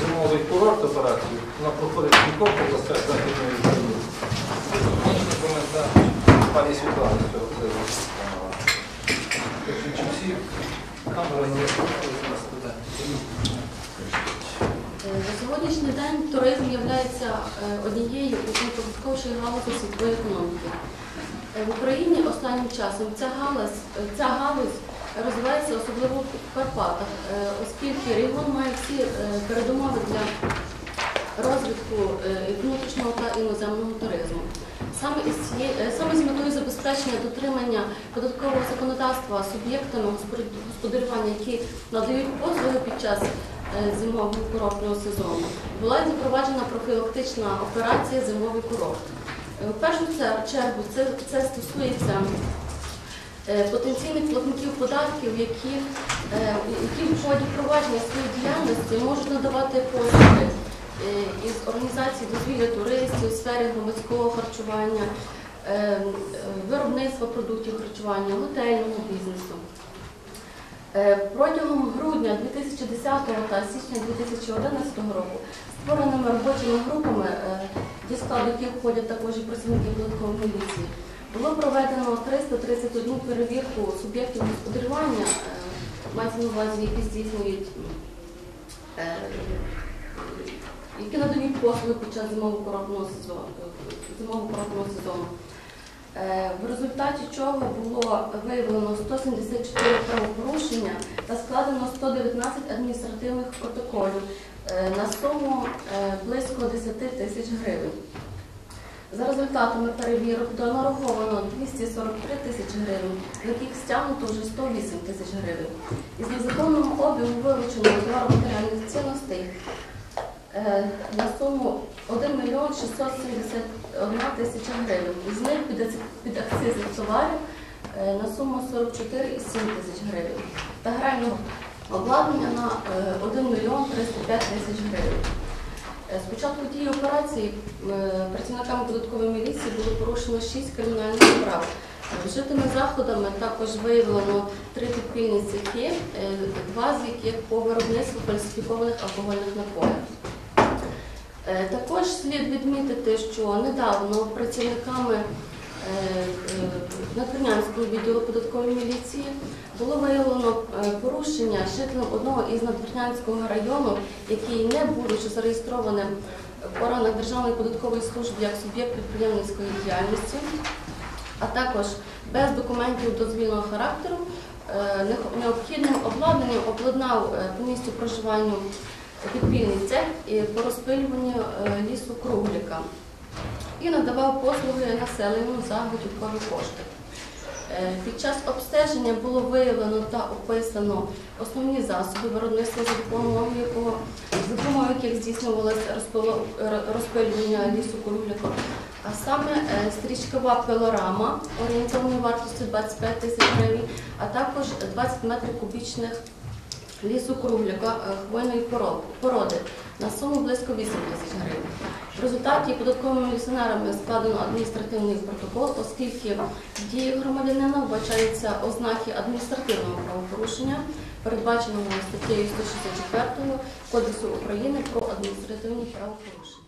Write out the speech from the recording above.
зимовий курорт операції, вона проходить в за західної України. Пані Світлана цього всі камери не е, на сьогоднішній день туризм є е, однією з найпобутковіших галузей світової економіки. Е, в Україні останнім часом ця галузь, ця галузь розвивається особливо в Карпатах, е, оскільки регіон має всі е, передумови для розвитку е, внутрішнього та іноземного туризму. Саме із саме з метою забезпечення дотримання податкового законодавства суб'єктами господарювання, які надають послуги під час зимового курортного сезону, була запроваджена профілактична операція Зимовий курорт. В першу чергу це, це стосується потенційних платників податків, які, е, які в ході провадження своєї діяльності можуть надавати послуги е, із організації дозвілля туристів у сфері громадського харчування, е, е, виробництва продуктів харчування, готельного бізнесу. Е, Протягом грудня 2010 та січня 2011 року створеними робочими групами, е, зі складу яких входять також і працівники податкової міліції, було проведено 331 перевірку суб'єктів господарювання, е, мається на увазі, які здійснюють, е, які надають послуги під час зимового курортного сезону. Е, В результаті чого було виявлено 174 правопорушення та складено 119 адміністративних протоколів на суму близько 10 тисяч гривень. За результатами перевірок донараховано 243 тисячі гривень, з яких стягнуто вже 108 тисяч гривень. Із незаконного обігу вилучено товаро-матеріальних цінностей е, на суму 1 мільйон 671 тисяча гривень. Із них під акцизних товарів е, на суму 44,7 тисяч гривень та грального обладнання на е, 1 мільйон 305 тисяч гривень. Е, З початку тієї операції е, працівниками податкової міліції було порушено 6 кримінальних справ. Вжитими заходами також виявлено три підпільні цехи, е, два з яких по виробництву фальсифікованих алкогольних напоїв. Також слід відмітити, що недавно працівниками е, відділу податкової міліції було виявлено е, порушення жителем одного із Надвірнянського району, який, не будучи зареєстрованим в органах Державної податкової служби як суб'єкт підприємницької діяльності, а також без документів дозвільного характеру, е, необхідним обладнанням обладнав е, по місцю проживання підпільний цех і по розпилюванню лісу кругліка і надавав послуги населенню за готівкові кошти. Е, Під час обстеження було виявлено та описано основні засоби виробництва, за допомогою яких здійснювалося розпилювання лісу кругляка, а саме е, стрічкова пилорама орієнтовною вартістю 25 тисяч гривень, а також 20 метрів кубічних лісу кругляка е, хвойної породи на суму близько 8 тисяч гривень. Результаті податковими міліціонерами складено адміністративний протокол, оскільки в дії громадянина вбачаються ознаки адміністративного правопорушення, передбаченого статтею 164 Кодексу України про адміністративні правопорушення.